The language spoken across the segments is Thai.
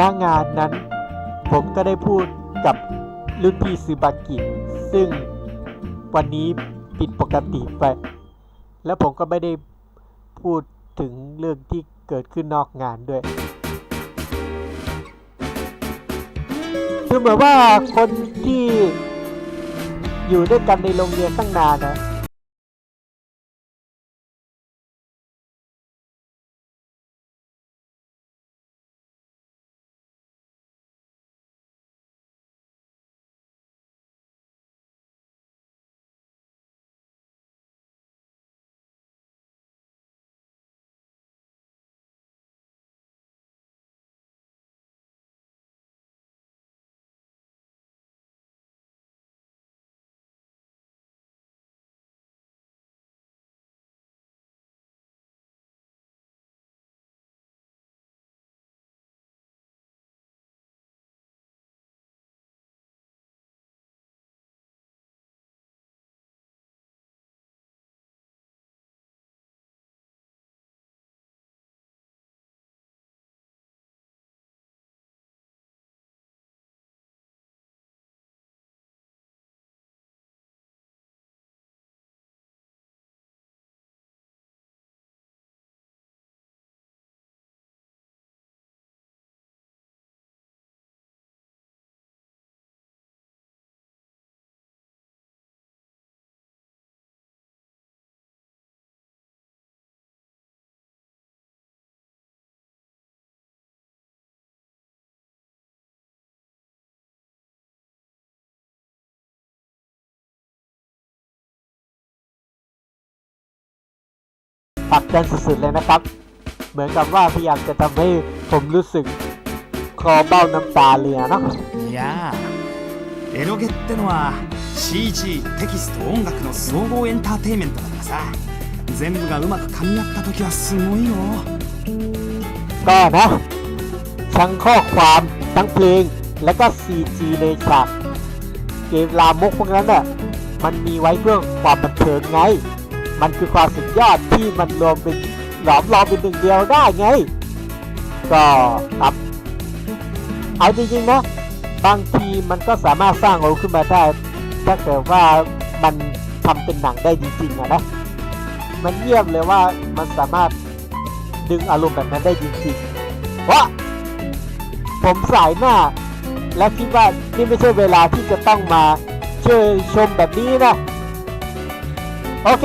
หน้างานนั้น ผมก็ได้พูดกับรุ่นพี่ซูบากิซึ่งวันนี้ผิดปกติไป แล้วผมก็ไม่ได้พูดถึงเรื่องที่เกิดขึ้นนอกงานด้วยคือเหมือนว่าคนที่อยู่ด้วยกันในโรงเรียนตั้งนานนะ ผลักดันสุดๆเลยนะครับ เหมือนกับว่าพยายามจะทำให้ผมรู้สึกคอเบ้าน้ำตาเลยอะเนาะ いやあエロゲってのは CG テキスト音楽の総合エンターテインメントだからさ全部がうまく噛み合った時はすごいよ ก็นะ ทั้งข้อความทั้งเพลง และก็ CG ในฉากเกมลามกพวกนั้นน่ะ มันมีไว้เพื่อความบันเทิงไง มันคือความสุดยอดที่มันรวมเป็นหลอมรวมเป็นหนึ่งเดียวได้ไง ก็ครับ เอาจริงๆนะบางทีมันก็สามารถสร้างอารมณ์ขึ้นมาได้ถ้าเกิดว่ามันทำเป็นหนังได้จริงๆอะนะมันเยี่ยมเลยว่ามันสามารถดึงอารมณ์แบบนั้นได้จริงๆเพราะผมสายหน้า และคิดว่านี่ไม่ใช่เวลาที่จะต้องมาช่วยชมแบบนี้นะ โอเค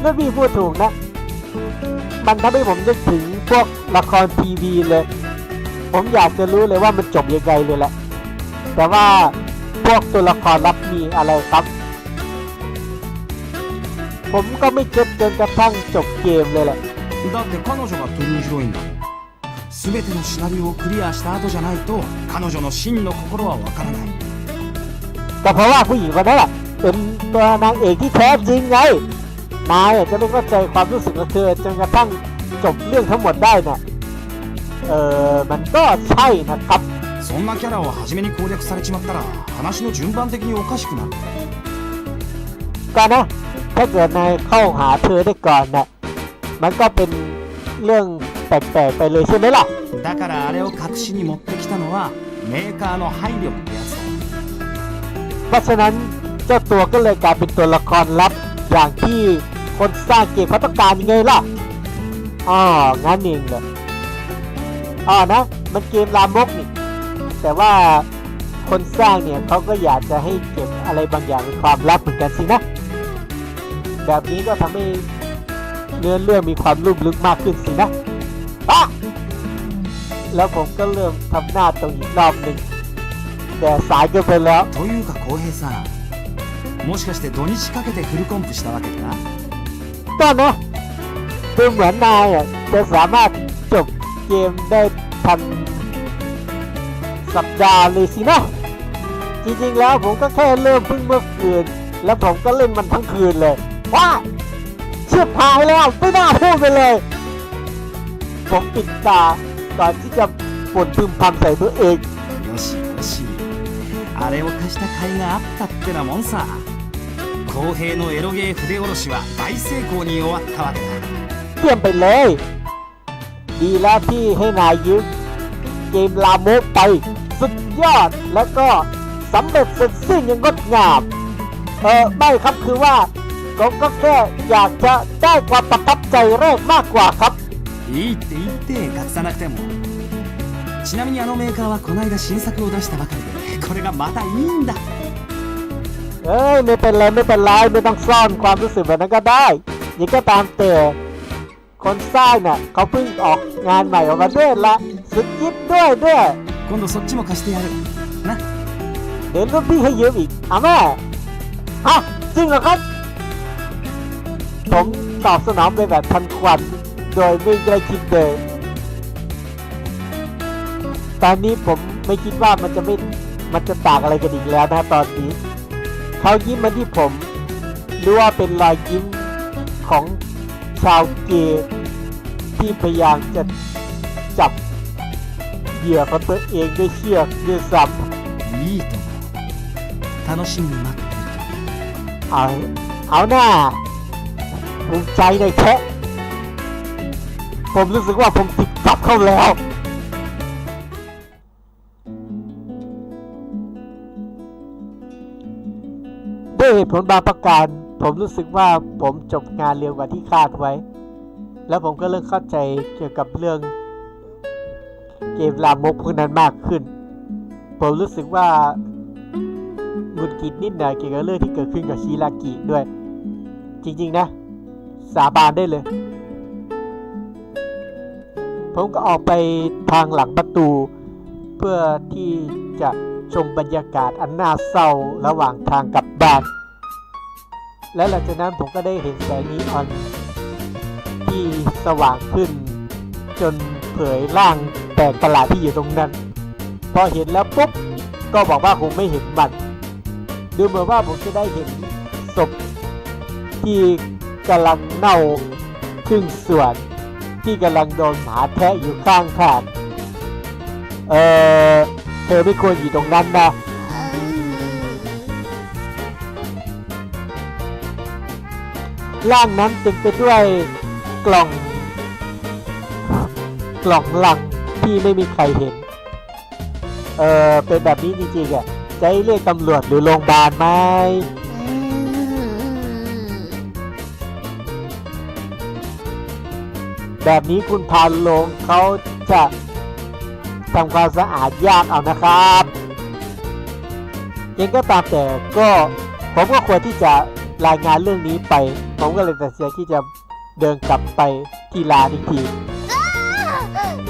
เรื่องพี่พูดถูกนะ มันทำให้ผมนึกถึงพวกละครทีวีเลย ผมอยากจะรู้เลยว่ามันจบยังไงเลยแหละ แต่ว่าพวกตัวละครลับมีอะไรครับ ผมก็ไม่เก็ตจนกระทั่งจบเกมเลยแหละ だって彼女がトリューヒロインだもん全てのシナリオをクリアした後じゃないと彼女の真の心はわからない ก็เพราะว่าผู้หญิงคนนั้นแหละเป็นตัวนางเอกที่แท้จริงไง นายจะไม่เข้าใจความรู้สึกของเธอจนกระทั่งจบเรื่องทั้งหมดได้นี่ะเออมันก็ใช่นะครับそんなキャラを初めに攻略されちまったら話の順番的におかしくなるก็นะถ้าเกิดนายเข้าหาเธอได้ก่อนนี่ยมันก็เป็นเรื่องแปลกๆไปเลยใช่ไหมล่ะだからあれを隠しに持ってきたのはメーカーの配慮ってやつだเพราะฉะนั้นเจ้าตัวก็เลยกลายเป็นตัวละครลับอย่างที่ คนสร้างเกมเขาต้องการยังไงล่ะอ๋องั้นเองเหรออ๋อนะ มันเกมลามกนี่ แต่ว่าคนสร้างเนี่ยเขาก็อยากจะให้เก็บอะไรบางอย่างเป็นความลับเหมือนกันสินะ แบบนี้ก็ทำให้เนื้อเรื่องมีความลุ่มลึกมากขึ้นสินะอะแล้วผมก็เริ่มทำหน้าตรงอีกรอบหนึ่งแต่สายเกินไปแล้ว というか浩平さんもしかして土日かけてフルコンプしたわけか ก็นะดูเหมือนนายอ่ะจะสามารถจบเกมได้ทันสัปดาห์เลยสินะ จริงๆแล้วผมก็แค่เริ่มเพิ่งเมื่อคืน แล้วผมก็เล่นมันทั้งคืนเลยว้าเชือบพายแล้วไม่น่าพูดไปเลย ผมปิดตาก่อนที่จะบ่นพึมพำใส่ตัวเอง よしよしあれを貸した甲斐があったってなもんさ 公平のエロゲー筆下ろしは大成功に終わったわけだ เยี่ยมไปเลย ดีแล้วที่ให้นายยืม เกมลามกไป สุดยอดแล้วก็สำเร็จเสร็จสิ้นอย่างงดงาม เออไม่ครับคือว่าผมก็แค่อยากจะได้ความประทับใจแรกมากกว่าครับ いいって言って隠さなくてもちなみにあのメーカーはこの間新作を出したばかりでこれがまたいいんだ เอ้ยไม่เป็นไรไม่เป็นไรไม่ต้องซ่อนความรู้สึกแบบนั้นก็ได้ยังก็ตามแต่คนสร้างเนี่ยเขาเพิ่งออกงานใหม่ออกมาด้วยละสุดยิบด้วยด้วย 今度そっちも貸してやるな เดี๋ยวรุ่นพี่ให้ยืมอีกเอาแม่ฮะจริงเหรอครับ ผมตอบสนองไปแบบทันควัน โดยไม่ได้คิดเลยตอนนี้ผมไม่คิดว่ามันจะไม่ มันจะต่างอะไรกันอีกแล้วนะตอนนี้ เขายิ้มมาที่ผมรู้ว่าเป็นรอยยิ้มของชาวเกย์ที่พยายามจะจับเหยื่อของตัวเองด้วยเชือกด้วยซ้ำ いいとも楽しみに待ってる เอาเอาหน้าภูมิใจในแค่ผมรู้สึกว่าผมติดกับเข้าแล้ว ตุผลบางประการ ผมรู้สึกว่าผมจบงานเร็วกว่าที่คาดไว้ แล้วผมก็เริ่มเข้าใจเกี่ยวกับเรื่องเกมลามกพวกนั้นมากขึ้น ผมรู้สึกว่าหงุดหงิดนิดหน่อยเกี่ยวกับเรื่องที่เกิดขึ้นกับชิรากิด้วย จริง ๆ นะ สาบานได้เลย ผมก็ออกไปทางหลังประตู เพื่อที่จะชมบรรยากาศอันน่าเศร้าระหว่างทางกลับบ้าน และหลังจากนั้นผมก็ได้เห็นแสงนีออน ที่สว่างขึ้น จนเผยร่างแปลกประหลาดที่อยู่ตรงนั้น พอเห็นแล้วปุ๊บก็บอกว่าคงไม่เห็นมันดูเหมือนว่าผมจะได้เห็นศพที่กำลังเน่าครึ่งส่วนที่กำลังโดนหมาแทะอยู่ข้างทางเออเธอไม่ควรอยู่ตรงนั้นนะ ร่างนั้นเต็มไปด้วยกล่อง กล่องลังที่ไม่มีใครเห็น เออเป็นแบบนี้จริงๆอะจะให้เรียกตำรวจหรือโรงพยาบาลไหมแบบนี้คุณพานลงเขาจะทำความสะอาดยากเอานะครับยังก็ตามแต่ก็ผมก็ควรที่จะ รายงานเรื่องนี้ไป ผมก็เลยตัดสินใจที่จะเดินกลับไปที่ลานอีกที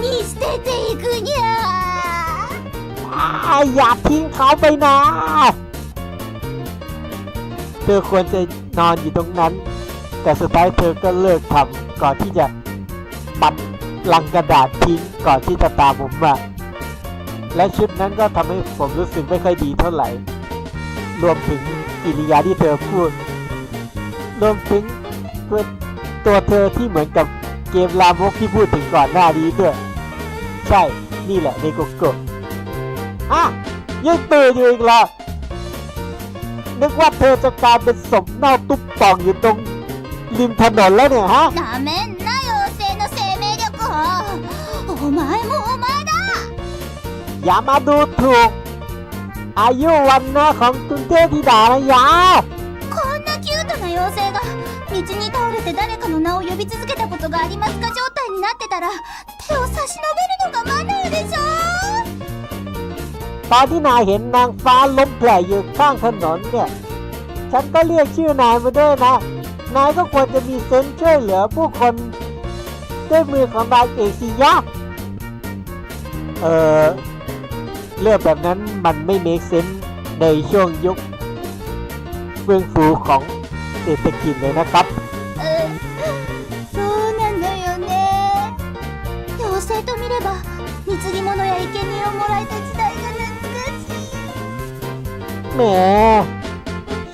นี่สเตเตคือเนี่ยอย่าทิ้งเขาไปนะเธอควรจะนอนอยู่ตรงนั้น แต่สุดท้ายเธอก็เลิกทำก่อนที่จะปัดลังกระดาษทิ้งก่อนที่จะตามผมมาและชุดนั้นก็ทำให้ผมรู้สึกไม่ค่อยดีเท่าไหร่ รวมถึงกิริยาที่เธอพูด รวมถึงตัวตัวเธอที่เหมือนกับเกมลามกที่พูดถึงก่อนหน้านี้ด้วย ใช่ นี่แหละเนโกโกะ อ่ะยังตื่นอยู่อีกเหรอนึกว่าเธอจะกลายเป็นศพเน่าตุ๊บป่องอยู่ตรงริมถนนแล้วเนี่ยฮะ なめんな妖精の生命力をお前もお前だ อย่ามาดูถูก อายุวันนะของตุนเทพธิดานะยา 道に倒れて誰かの名を呼び続けたことがありますか状態になってたら手を差し伸べるのがマナーでしょ ตอนที่นายเห็นนางฟ้าล้มแผลอยู่ข้างถนนเนี่ย ฉันก็เรียกชื่อนายมาด้วยนะ นายก็ควรจะมีเซนส์ช่วยเหลือผู้คนด้วยมือของนายเอกสิยะเออเรื่องแบบนั้นมันไม่เมคเซนในช่วงยุคเฟื่องฟูของ เศรษฐกิจเลยนะครับ うそうなんだよね妖精と見れば貢ぎ物や生贄をもらえた時代が懐かしい แหม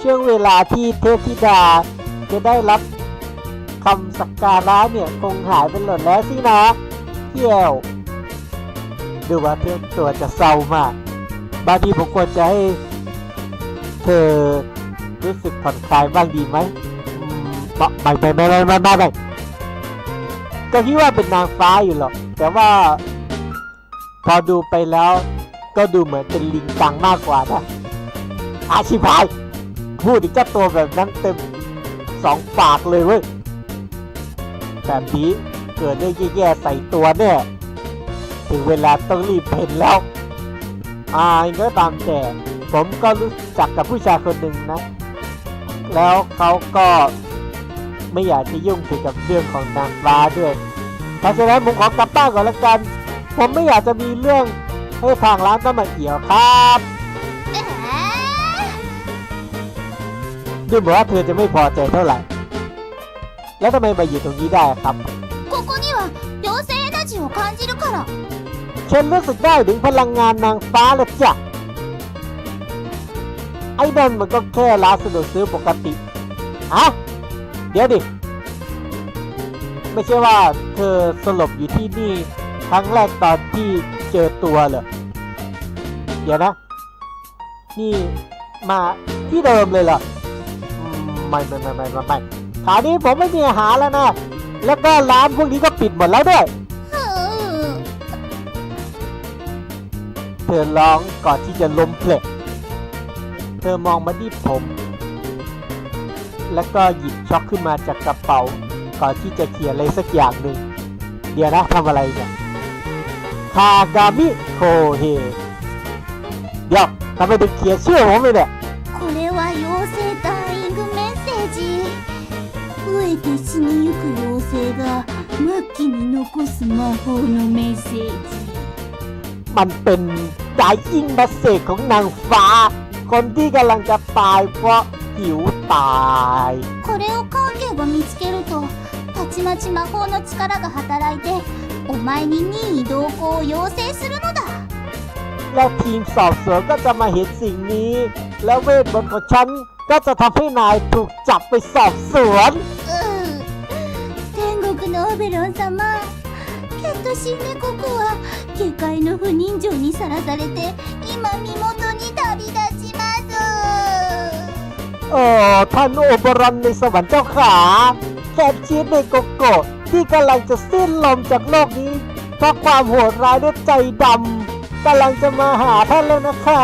ช่วงเวลาที่เทพธิดา จะได้รับคำสักการะเนี่ย คงหายไปหมดแล้วสินะเที่ยว ดูว่าเทพตัวจะเศร้ามาก บางทีผมควรจะให้เธอ รู้สึกผ่อนคลายบ้างดีไหมอืมไม่ไม่ไม่ไม่ไม่ไม่ไม่ก็คิดว่าเป็นนางฟ้าอยู่หรอก แต่ว่า พอดูไปแล้ว ก็ดูเหมือนเป็นลิงกังมากกว่านะอาชิพายพูดอีกเจ้าตัวแบบนั้นเต็มสองปากเลยเว้ยแบบนี้เกิดเรื่องแย่ๆใส่ตัวแน่ถึงเวลาต้องรีบเพ่นแล้วอ่ายก็ตามแต่ผมก็รู้จักกับผู้ชายคนหนึ่งนะ แล้วเขาก็ไม่อยากจะยุ่งเกี่ยวกับเรื่องของนางฟ้าด้วย เพราะฉะนั้นผมขอกลับบ้านก่อนละกัน ผมไม่อยากจะมีเรื่องให้ทางร้านต้องมาเอี่ยวครับ ええ ดูเหมือนว่าเธอจะไม่พอใจเท่าไหร่ แล้วทำไมมาอยู่ตรงนี้ได้ครับ ここには妖精エナジーを感じるから ฉันรู้สึกได้ถึงพลังงานนางฟ้าแล้วจ้ะ ไอ้นั่นมันก็แค่ร้านสะดวกซื้อปกติฮะเดี๋ยวดิ ไม่ใช่ว่าเธอสลบอยู่ที่นี่ครั้งแรกตอนที่เจอตัวเหรอ เดี๋ยวนะ นี่มาที่เดิมเลยเหรออืมไม่ไม่ไม่ไม่ไม่ไม่คราวนี้ผมไม่มีอาหารแล้วนะ แล้วก็ร้านพวกนี้ก็ปิดหมดแล้วด้วยふうเธอร้องก่อนที่จะล้มเพลกเธอมองมาที่ผม แล้วก็หยิบช็อกขึ้นมาจากกระเป๋า ก่อนที่จะเขียนอะไรสักอย่างหนึ่ง เดี๋ยวนะทำอะไรเนี่ย คากามิโคเฮ เดี๋ยวทำไมถึงเขียนชื่อผมเลยเนี่ย これは妖精ダイイングメッセージ飢えて死にゆく妖精が末期に残す魔法のメッセージ มันเป็นดายอิงบัสเซจของนางฟ้า คนที่กำลังจะตายเพราะหิวตาย これをカンゲが見つけるとたちまち魔法の力が働いてお前に任意同行を要請するのだ แล้วทีมสอบสวนก็จะมาเห็นสิ่งนี้ แล้วเวทมนต์ของฉันก็จะทำให้นายถูกจับไปสอบสวน うう天国のオベロン様ケットシンネ国は下界の不人情にさらされて今身元に旅立 โอ้ท่านโอบรันในสวรรค์เจ้าขาแฟนชีสในโกโก้ที่กำลังจะสิ้นลมจากโลกนี้ เพราะความโหดร้ายด้วยใจดำกำลังจะมาหาท่านแล้วนะคะ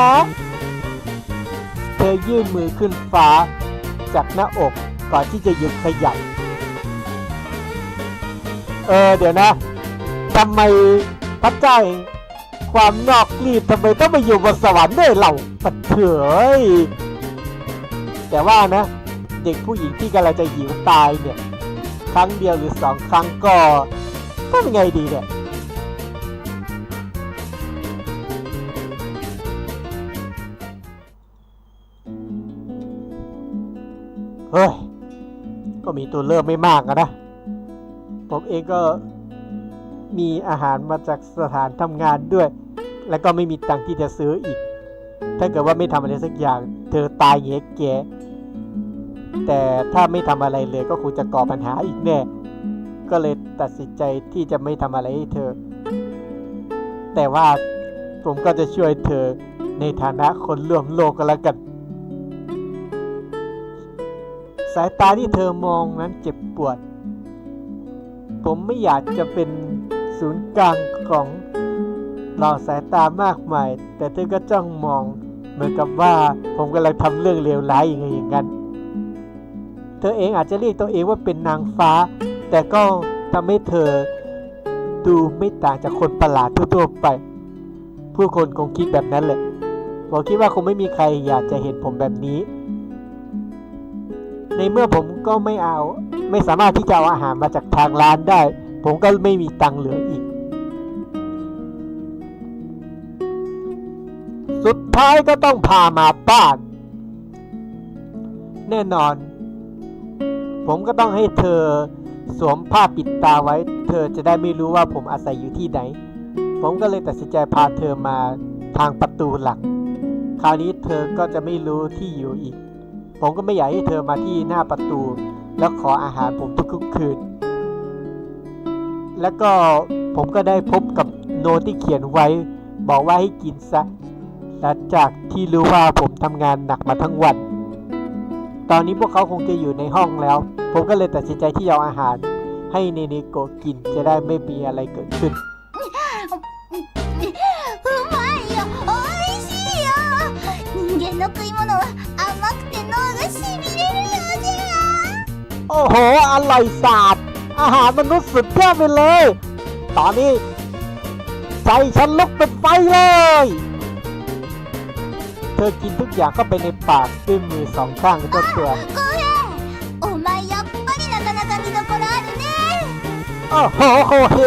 เธอยื่นมือขึ้นฟ้า จากหน้าอกก่อนที่จะหยุดขยับ เออเดี๋ยวนะทำไมพระเจ้าความนอกรีบทำไมต้องมาอยู่บนสวรรค์ด้วยเราปัดเถย แต่ว่านะ เด็กผู้หญิงที่กำลังจะหิวตายเนี่ย ครั้งเดียวหรือสองครั้งก็ก็เป็นไงดีเนี่ยเฮ้ย ก็มีตัวเลือกไม่มากนะ ผมเองก็มีอาหารมาจากสถานทำงานด้วย แล้วก็ไม่มีตังค์ที่จะซื้ออีก ถ้าเกิดว่าไม่ทำอะไรสักอย่าง เธอตายเงี้ยแก แต่ถ้าไม่ทำอะไรเลยก็คงจะก่อปัญหาอีกแน่ก็เลยตัดสินใจที่จะไม่ทำอะไรให้เธอ แต่ว่าผมก็จะช่วยเธอในฐานะคนร่วมโลกก็แล้วกัน สายตาที่เธอมองนั้นเจ็บปวด ผมไม่อยากจะเป็นศูนย์กลางของเหล่าสายตามากมาย แต่เธอก็จ้องมอง เหมือนกับว่าผมกำลังทำเรื่องเลวร้ายอย่างไงอย่างนั้น เธอเองอาจจะเรียกตัวเองว่าเป็นนางฟ้า แต่ก็ทำให้เธอดูไม่ต่างจากคนประหลาดทั่วๆไป ผู้คนคงคิดแบบนั้นแหละผมคิดว่าคงไม่มีใครอยากจะเห็นผมแบบนี้ ในเมื่อผมก็ไม่เอา ไม่สามารถที่จะเอาอาหารมาจากทางร้านได้ ผมก็ไม่มีตังค์เหลืออีก สุดท้ายก็ต้องพามาบ้าน แน่นอน ผมก็ต้องให้เธอสวมผ้าปิดตาไว้ เธอจะได้ไม่รู้ว่าผมอาศัยอยู่ที่ไหน ผมก็เลยตัดสินใจพาเธอมาทางประตูหลัก คราวนี้เธอก็จะไม่รู้ที่อยู่อีก ผมก็ไม่อยากให้เธอมาที่หน้าประตู แล้วขออาหารผมทุกๆคืน แล้วก็ผมก็ได้พบกับโน้ตที่เขียนไว้ บอกว่าให้กินซะหลังจากที่รู้ว่าผมทำงานหนักมาทั้งวัน ตอนนี้พวกเขาคงจะอยู่ในห้องแล้ว ผมก็เลยตัดสินใจที่จะเอาอาหาร ให้เนเนโกกินจะได้ไม่มีอะไรเกิดขึ้นโอ้โห อร่อยสาบ อาหารมนุษย์สุดยอดไปเลย ตอนนี้ ใจฉันลุกเป็นไฟเลย ธอกินทุกอย่างเข้าไปในปากด้วยมือสองข้างของเจ้าตัว 浩平お前やっぱりなかなか見どころあるね โอ้โหโคเฮ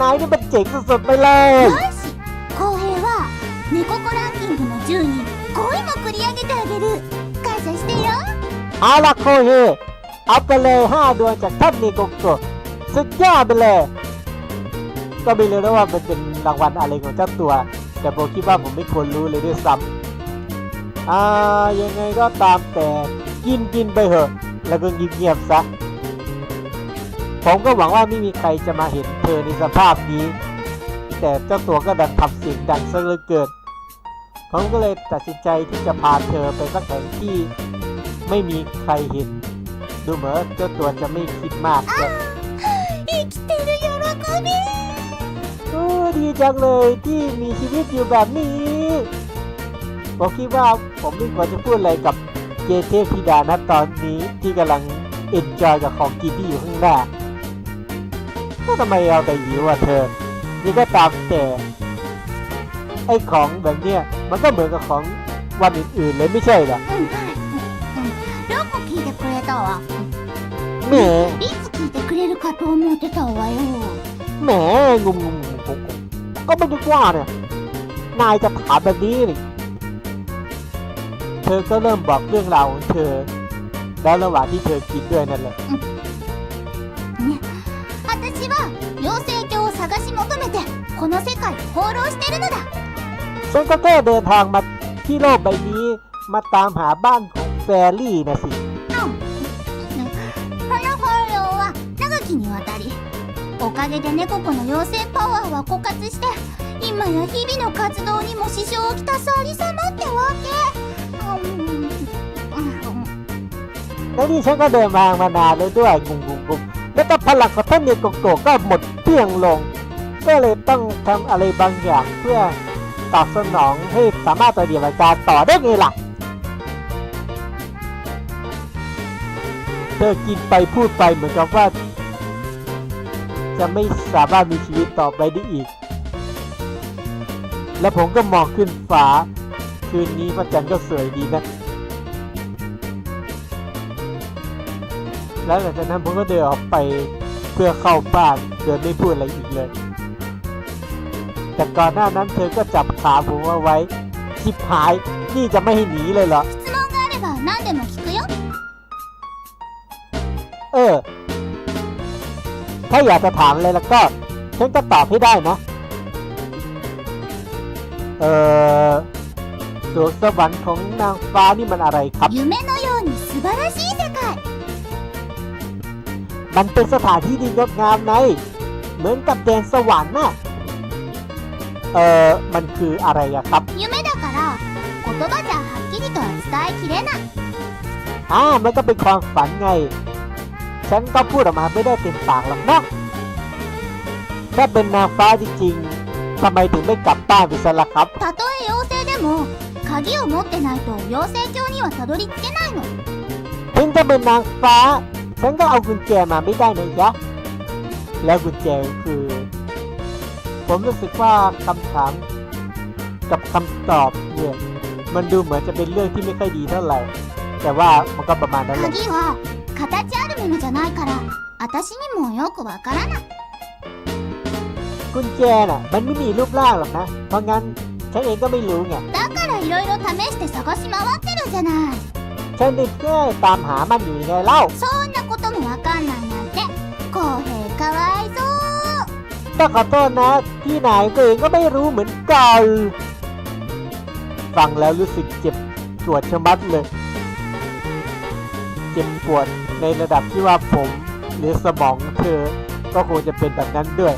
นายนี่มันเจ๋งสุดๆไปเลย よし浩平は猫コランキングの順位5位も繰り上げてあげる感謝してよ เอาล่ะโคเฮ เอาไปเลยห้าดวงจากท่านนีโกโกะสุดยอดไปเลย ก็ไม่รู้นะว่ามันเป็นรางวัลอะไรของเจ้าตัว แต่ผมคิดว่าผมไม่ควรรู้เลยด้วยซ้ำ อ่ายังไงก็ตามแต่กินกินไปเถอะ แล้วก็เงียบๆซะ ผมก็หวังว่าไม่มีใครจะมาเห็นเธอในสภาพนี้ แต่เจ้าตัวก็ดันทำเสียงดังซะเลืเกิดผมก็เลยตัดสินใจที่จะพาเธอไปสักแห่งที่ไม่มีใครเห็น ดูเหมือนเจ้าตัวจะไม่คิดมากเลยดีจังเลยที่มีชีวิตอยู่แบบนี้ ผมคิดว่าผมไม่ควรจะพูดอะไรกับเจเทพธิดานะตอนนี้ที่กำลังเอนจอยกับของกินที่อยู่ข้างหน้าก็ทำไมเอาแต่หิวอ่ะเธอ นี่ก็ตามแต่ ไอ้ของแบบเนี้ยมันก็เหมือนกับของวันอื่นๆเลยไม่ใช่เหรอ うんうんよく聞いてくれたわ แหม いつ聞いてくれるかと思ってたわよ แหมงุมงุมงงงก็ไม่ได้ว่าเนี่ย นายจะถามแบบนี้นี่ เธอก็เริ่มบอกเรื่องราวของเธอ แล้วระหว่างที่เธอกินด้วยนั่นแหละ 私は妖精郷を探し求めてこの世界を放浪してるのだ ฉันก็แค่เดินทางมาที่โลกใบนี้ มาตามหาบ้านของแฟรี่นะสิ この放浪は長きにわたりおかげで猫子の妖精パワーは枯渇して今や日々の活動にも支障をきたすありさまってわけ แล้วนี่ฉันก็เดินทางมานานแล้วด้วยงุมงุมงุมแล้วก็พลังของท่านเนโกโกะก็หมดเพียงลง ก็เลยต้องทำอะไรบางอย่างเพื่อตอบสนองให้สามารถต่อเดียบการต่อได้ไงล่ะเธอกินไปพูดไปเหมือนกับว่า จะไม่สามารถมีชีวิตต่อไปได้อีก แล้วผมก็มองขึ้นฟ้า คืนนี้พระจันทร์ก็สวยดีนะ แล้วหลังจากนั้นผมก็เดินออกไปเพื่อเข้าบ้านโดยไม่พูดอะไรอีกเลย แต่ก่อนหน้านั้นเธอก็จับขาผมเอาไว้ ชิบหาย นี่จะไม่ให้หนีเลยเหรอ 質問があれば何でも聞くよ เออ ถ้าอยากจะถามอะไรแล้วก็ ฉันก็ตอบให้ได้นะ เออสวงสวรรค์ของนางฟ้านี่มันอะไรครับ 夢のように素晴らしい世界 มันเป็นสถานที่ดีงดงามไง เหมือนกับแดนสวรรค์น่ะ เออมันคืออะไรอะครับ 夢だから言葉じゃはっきりとは伝えきれない อ่า มันก็เป็นความฝันไง ฉันก็พูดออกมาไม่ได้เต็มปากหรอกนะถ้าเป็นนางฟ้าจริงๆทำไมถึงไม่กลับบ้านไปซะล่ะครับ たとえ妖精でも鍵を持ってないと妖精郷にはたどり着けないの ถึงจะเป็นนางฟ้า ฉันก็เอากุญแจมาไม่ได้นะยะ แล้วกุญแจคือ ผมรู้สึกว่าคำถามกับคำตอบเนี่ย มันดูเหมือนจะเป็นเรื่องที่ไม่ค่อยดีเท่าไหร่ แต่ว่ามันก็ประมาณนั้นแหละ 鍵は形あるものじゃないから私にもよくわからない กุญแจน่ะ มันไม่มีรูปร่างหรอกนะ เพราะงั้นฉันเองก็ไม่รู้ไง だからいろいろ試して探し回ってるじゃない ฉันได้แค่ตามหามันอยู่ยังไงเล่า そんなこ ともわかんないなんて公平かわいそう ต้องขอโทษนะ ที่ไหนตัวเองก็ไม่รู้เหมือนกัน ฟังแล้วรู้สึกเจ็บปวดชะมัดเลย เจ็บปวดในระดับที่ว่าผมหรือสมองเธอ ก็คงจะเป็นแบบนั้นด้วย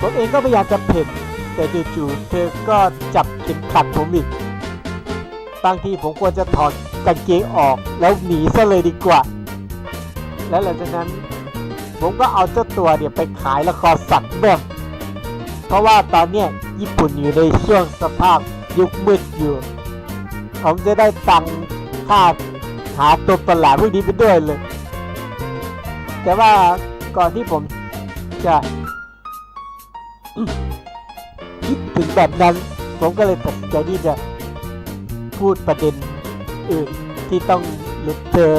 ผมเองก็พยายามจะเพ่นแต่จู่ๆเธอก็จับเข็มขัดผมอีก บางทีผมควรจะถอดกางเกงออกแล้วหนีซะเลยดีกว่า และหลังจากนั้น ผมก็เอาเจ้าตัวเนี่ยไปขายละครสัตว์แบบเพราะว่าตอนเนี้ยญี่ปุ่นอยู่ในช่วงสภาพยุคมืดอยู่ ผมจะได้ตังค่าหาตัวประหลาดพวกนี้ไปด้วยเลย แต่ว่าก่อนที่ผมจะคิดถึงแบบนั้น ผมก็เลยตัดสินใจที่จะพูดประเด็นอื่นที่ต้องหลุดเธอ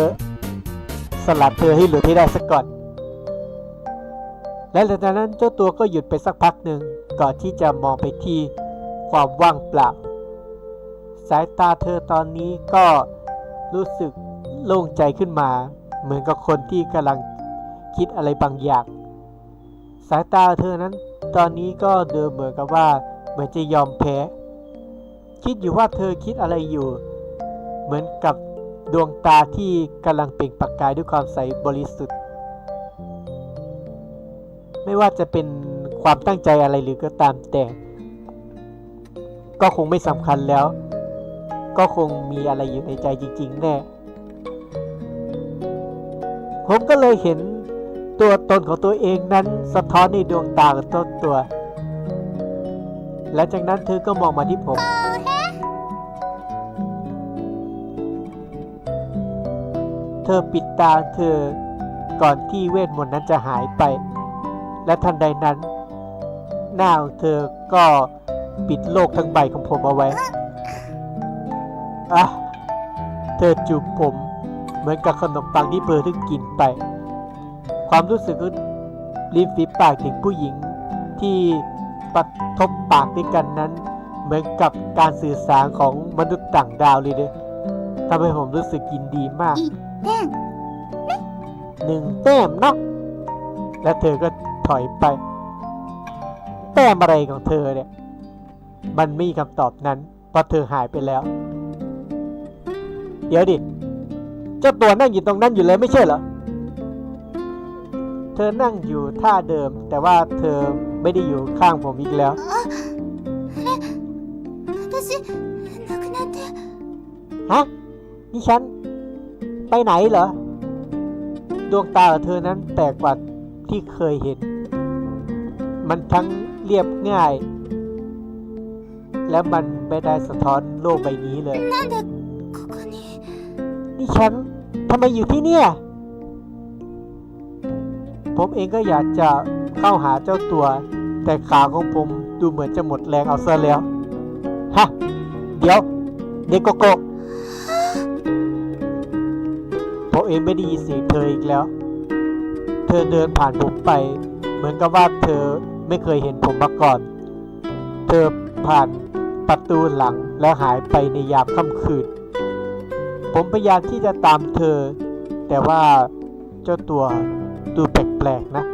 สลัดเธอให้หลุดให้ได้สักก่อน และหลังจากนั้นเจ้าตัวก็หยุดไปสักพักหนึ่งก่อนที่จะมองไปที่ความว่างเปล่า สายตาเธอตอนนี้ก็รู้สึกโล่งใจขึ้นมา เหมือนกับคนที่กำลังคิดอะไรบางอย่าง สายตาเธอนั้น ตอนนี้ก็เดิมเหมือนกับว่าเหมือนจะยอมแพ้ คิดอยู่ว่าเธอคิดอะไรอยู่ เหมือนกับ ดวงตาที่กำลังเปล่งประกายด้วยความใสบริสุทธิ์ ไม่ว่าจะเป็นความตั้งใจอะไรหรือก็ตามแต่ ก็คงไม่สำคัญแล้ว ก็คงมีอะไรอยู่ในใจจริง ๆ แน่ ผมก็เลยเห็นตัวตนของตัวเองนั้นสะท้อนในดวงตาของต้นตัว และจากนั้นเธอก็มองมาที่ผม เธอปิดตาเธอก่อนที่เวทมนต์นั้นจะหายไป และทันใดนั้น หน้าของเธอก็ปิดโลกทั้งใบของผมเอาไว้อะเธอจูบผม เหมือนกับขนมปังที่เธอเพิ่งกินไป ความรู้สึกริมฝีปากถึงผู้หญิงที่ปะทบปากด้วยกันนั้น เหมือนกับการสื่อสารของมนุษย์ต่างดาวเลยเด้ทำให้ผมรู้สึกยินดีมาก แต้มหนึ่งแต้มเนาะและเธอก็ถอยไป แต้มอะไรของเธอเนี่ย มันมีคำตอบนั้นเพราะเธอหายไปแล้ว เดี๋ยวดิเจ้าตัวนั่งอยู่ตรงนั้นอยู่เลยไม่ใช่เหรอเธอนั่งอยู่ท่าเดิม แต่ว่าเธอไม่ได้อยู่ข้างผมอีกแล้ว ฮะนี่ฉัน ไปไหนเหรอ ดวงตาของเธอนั้นแตกกว่าที่เคยเห็น มันทั้งเรียบง่าย และมันไม่ได้สะท้อนโลกใบนี้เลย นี่ฉันทำไมอยู่ที่เนี่ย ผมเองก็อยากจะเข้าหาเจ้าตัว แต่ขาของผมดูเหมือนจะหมดแรงเอาซะแล้ว ฮะ เดี๋ยว เด็กโกโก เองไม่ได้ยินเสียงเธออีกแล้ว เธอเดินผ่านผมไป เหมือนกับว่าเธอไม่เคยเห็นผมมาก่อน เธอผ่านประตูหลังแล้วหายไปในยามค่ำคืน ผมพยายามที่จะตามเธอ แต่ว่าเจ้าตัวดูแปลกๆนะ